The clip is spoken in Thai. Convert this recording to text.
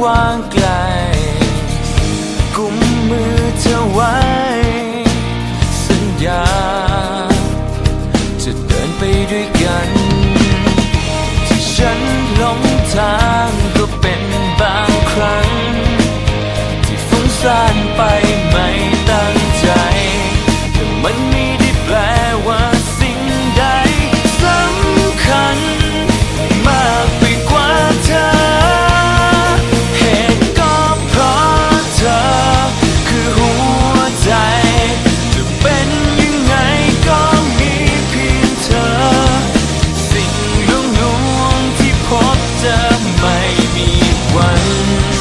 กว้างไกลกุมมือเธอไว้ จะไม่มีวัน